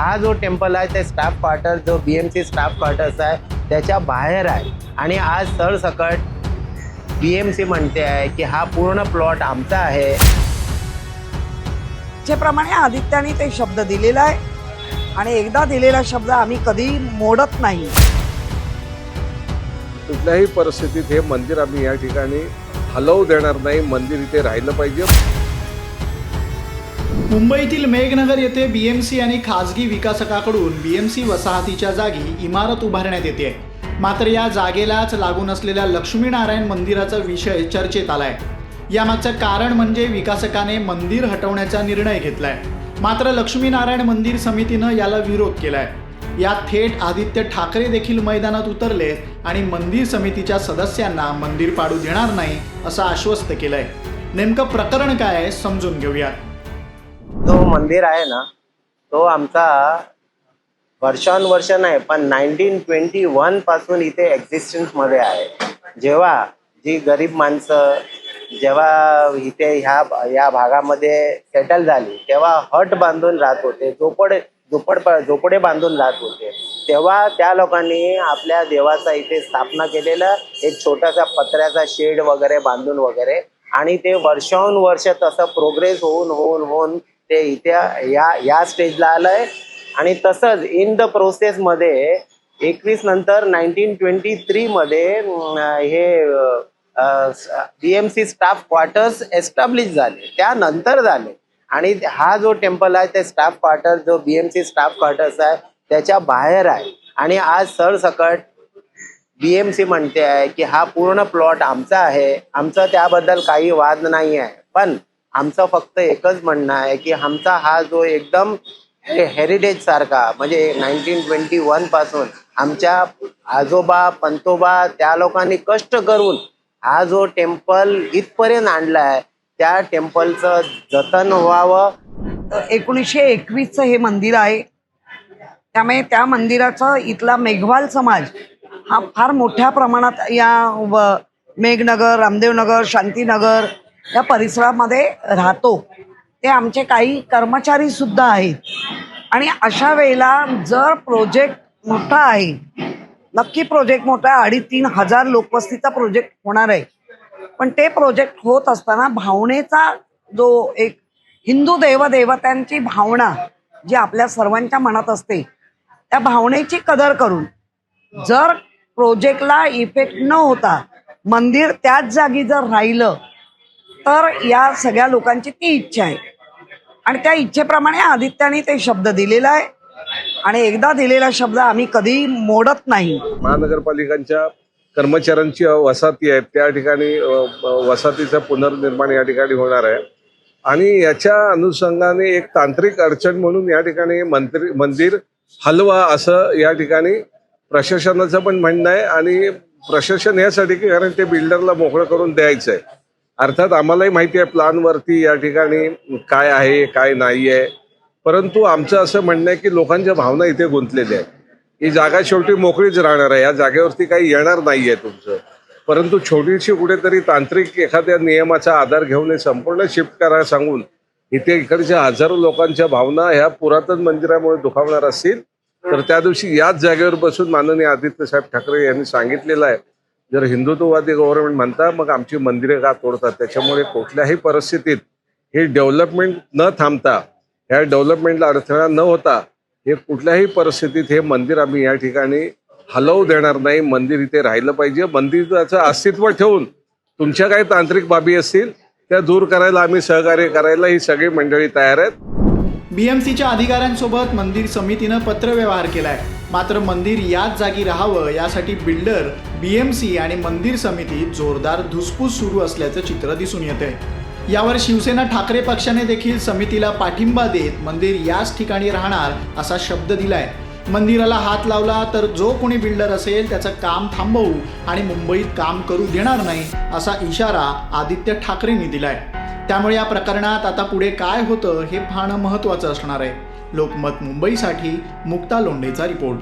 हा जो टेम्पल आहे ते स्टाफ क्वार्टर जो B M C staff quarters आहे त्याच्या बाहेर आहे. आणि आज सरसकट बी एम सी म्हणते आहे की हा पूर्ण प्लॉट आमचा आहे. इच्छेप्रमाणे आदित्याने ते शब्द दिलेला आहे आणि एकदा दिलेला शब्द आम्ही कधी मोडत नाही. कुठल्याही परिस्थितीत हे मंदिर आम्ही या ठिकाणी हलवू देणार नाही. मंदिर इथे राहिलं पाहिजे. मुंबईतील मेघनगर येथे बी एम सी आणि खाजगी विकासकाकडून बी एम सी वसाहतीच्या जागी इमारत उभारण्यात येते. मात्र या जागेलाच लागून असलेल्या लक्ष्मीनारायण मंदिराचा विषय चर्चेत आलाय. यामागचं कारण म्हणजे विकासकाने मंदिर हटवण्याचा निर्णय घेतलाय. मात्र लक्ष्मीनारायण मंदिर समितीनं याला विरोध केलाय. यात थेट आदित्य ठाकरे देखील मैदानात उतरले आणि मंदिर समितीच्या सदस्यांना मंदिर पाडू देणार नाही असं आश्वस्त केलंय. नेमकं प्रकरण काय आहे समजून घेऊयात. जो मंदिर आहे ना तो आमचा वर्षानुवर्ष नाही पण नाईन्टीन ट्वेंटी वनपासून इथे एक्झिस्टन्समध्ये आहे. जेव्हा जी गरीब माणसं जेव्हा इथे ह्या या भागामध्ये सेटल झाली तेव्हा हट बांधून राहत होते झोपड झोपड झोपडे बांधून राहत होते. तेव्हा त्या लोकांनी आपल्या देवाचा इथे स्थापना केलेला एक छोटासा पत्र्याचा शेड वगैरे बांधून वगैरे आणि ते वर्षानुवर्ष तसं प्रोग्रेस होऊन होऊन होऊन ते इथे या या स्टेजला आलंय. आणि तसंच इन द प्रोसेसमध्ये एकवीस नंतर नाईन्टीन ट्वेंटी थ्रीमध्ये हे B M C staff quarters establish झाले. त्यानंतर झाले. आणि हा जो टेम्पल आहे ते स्टाफ क्वार्टर जो B M C staff quarters आहे त्याच्या बाहेर आहे. आणि आज सरसकट बी एम सी म्हणते आहे की हा पूर्ण प्लॉट आमचा आहे. आमचं त्याबद्दल काही वाद नाही आहे पण आमचं फक्त एकच म्हणणं आहे की आमचा हा जो एकदम हेरिटेज सारखा म्हणजे नाईन्टीन ट्वेंटी वनपासून आमच्या आजोबा पंतोबा त्या लोकांनी कष्ट करून हा जो टेम्पल इथपर्यंत आणला आहे त्या टेम्पलचं जतन व्हावं. एकोणीसशे एकवीसचं हे मंदिर आहे. त्यामुळे त्या मंदिराचा इथला मेघवाल समाज हा फार मोठ्या प्रमाणात या व मेघनगर रामदेवनगर शांतीनगर या परिसरामध्ये राहतो. ते आमचे काही कर्मचारी सुद्धा आहेत. आणि अशा वेळेला जर प्रोजेक्ट मोठा आहे नक्की प्रोजेक्ट मोठा आहे अडीच तीन हजार लोकवस्तीचा प्रोजेक्ट होणार आहे. पण ते प्रोजेक्ट होत असताना भावनेचा जो एक हिंदू देवदेवतांची भावना जी आपल्या सर्वांच्या मनात असते त्या भावनेची कदर करून जर प्रोजेक्टला इफेक्ट न होता मंदिर त्याच जागी जर राहिलं तर या सगळ्या लोकांची ती इच्छा आहे. आणि त्या इच्छेप्रमाणे आदित्याने ते शब्द दिलेला आहे. आणि एकदा दिलेला शब्द आम्ही कधी मोडत नाही. महानगरपालिकांच्या कर्मचाऱ्यांची वसाहती आहेत. त्या ठिकाणी अ, वसाहतीचं पुनर्निर्माण या ठिकाणी होणार आहे. आणि याच्या अनुषंगाने एक तांत्रिक अडचण म्हणून या ठिकाणी मंत्री मंदिर हलवा असं या ठिकाणी प्रशासनाचं पण म्हणणं आहे. आणि प्रशासन यासाठी की कारण ते बिल्डरला मोकळं करून द्यायचं आहे अर्थात आम्हालाही माहिती आहे प्लानवरती या ठिकाणी काय आहे काय नाही आहे. परंतु आमचं असं म्हणणं आहे की लोकांच्या भावना इथे गुंतलेल्या आहेत. ही जागा शेवटी मोकळीच राहणार आहे. या जागेवरती काही येणार नाहीये तुमचं. परंतु छोटीशी कुठेतरी तांत्रिक एखाद्या नियमाचा आधार घेऊन हे संपूर्ण शिफ्ट करायला सांगून इथे इकडच्या हजारो लोकांच्या भावना ह्या पुरातन मंदिरामुळे दुखावणार असतील तर त्या दिवशी याच जागेवर बसून माननीय आदित्य साहेब ठाकरे यांनी सांगितलेलं आहे. जर हिंदुत्ववादी गव्हर्नमेंट म्हणता मग आमची मंदिरे का तोडतात? त्याच्यामुळे कुठल्याही परिस्थितीत हे डेव्हलपमेंट न थांबता ह्या डेव्हलपमेंटला अडथळा न होता हे कुठल्याही परिस्थितीत हे मंदिर आम्ही या ठिकाणी हलवू देणार नाही. मंदिर इथे राहिलं पाहिजे. मंदिराचं अस्तित्व ठेवून तुमच्या काही तांत्रिक बाबी असतील त्या दूर करायला आम्ही सहकार्य करायला ही सगळी मंडळी तयार आहेत. बीएमसीच्या अधिकाऱ्यांसोबत मंदिर समितीनं पत्रव्यवहार केलाय. मात्र मंदिर याच जागी राहावं यासाठी बिल्डर बीएमसी आणि मंदिर समितीत जोरदार धुसफूस सुरू असल्याचं चित्र दिसून येते यावर शिवसेना ठाकरे पक्षाने देखील समितीला पाठिंबा देत मंदिर याच ठिकाणी राहणार असा शब्द दिलाय. मंदिराला हात लावला तर जो कोणी बिल्डर असेल त्याचं काम थांबवू आणि मुंबईत काम करू देणार नाही असा इशारा आदित्य ठाकरेंनी दिलाय. त्यामुळे या प्रकरणात आता पुढे काय होतं हे पाहणं महत्त्वाचं असणार आहे. लोकमत मुंबईसाठी मुक्ता लोंढेचा रिपोर्ट.